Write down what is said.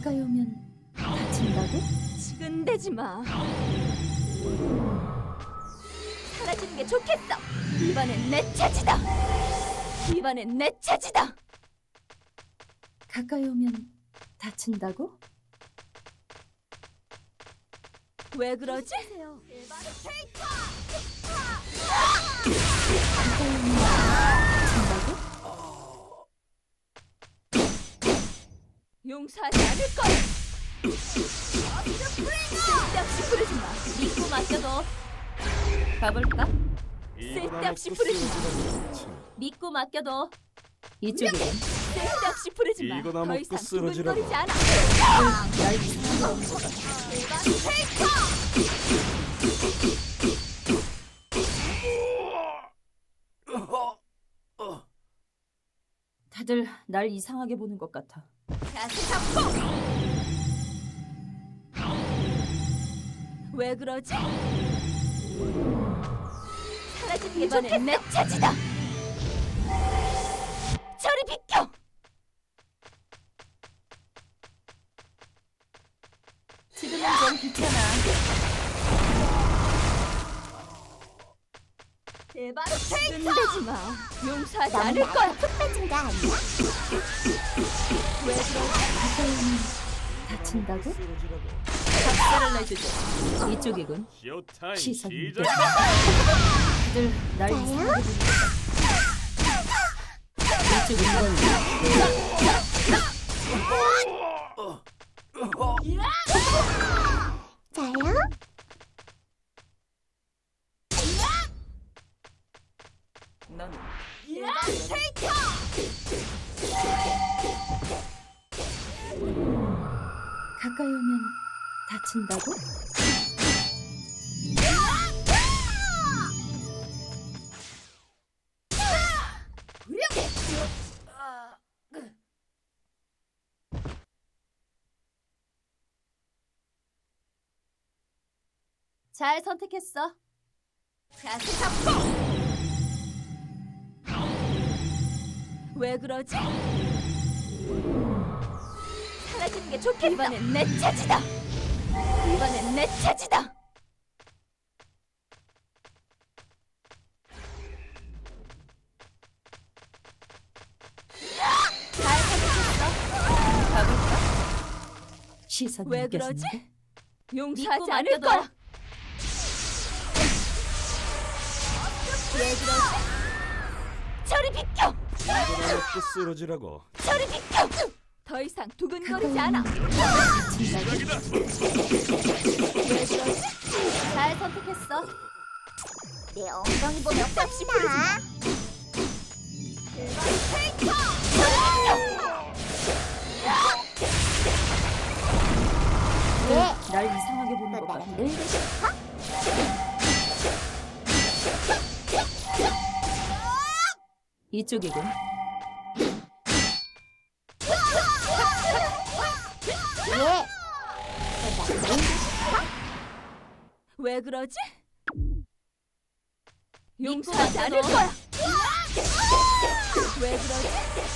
가까이 오면 다친다고? 지근대지 마. 사라지는 게 좋겠어. 이번엔 내 차지다. 이번엔 내 차지다. 가까이 오면 다친다고? 왜 그러지? 가까이 오면 다친다고? 용서하지 않을 거야. 쓸데없이 부르지 마. 믿고 맡겨둬. 가볼까? 쓸데없이 부르지 마. 믿고 맡겨둬. 이쪽이군. 쓸데없이 부르지 마. 이거나 더 먹고 이상 쓰러지라고. 두근거리지 않아. 것 같아. 다들 날 이상하게 보는 것 같아. 잡고. 왜 그러지? 게 이번엔 내 차지다. 저리 비켜. 지금은 좀 귀찮아. 제발 흔들지 마. 용서하지 않을 거야. 빠진 거 아니야? 왜 오면 다친다고? 박살을 내주죠. 이쪽이군. 시작. 다들 날. 이쪽이군. 넌 가까이 오면 다친다고? 잘 선택했어. 자세 잡고. 왜 그러지? 사라지는 게 좋겠다. 이번엔 내 차지다. 이번엔 내 차지다. 시선이 왜 그러지? 느껴지는데? 용서하지 믿고 않을 맡겨둬. 거야. 왜 그러지? 저리 비켜! 이거나 먹고 쓰러지라고. 저리 비켜! 더 이상 두근거리지 않아. 그러지? 잘 선택했어. 내 엉덩이 마. 나 왜? 날 이상하게 보는 것. 나 이쪽이군. 왜? 왜 그러지? 용서하지 않을. 거야. 왜 그러지?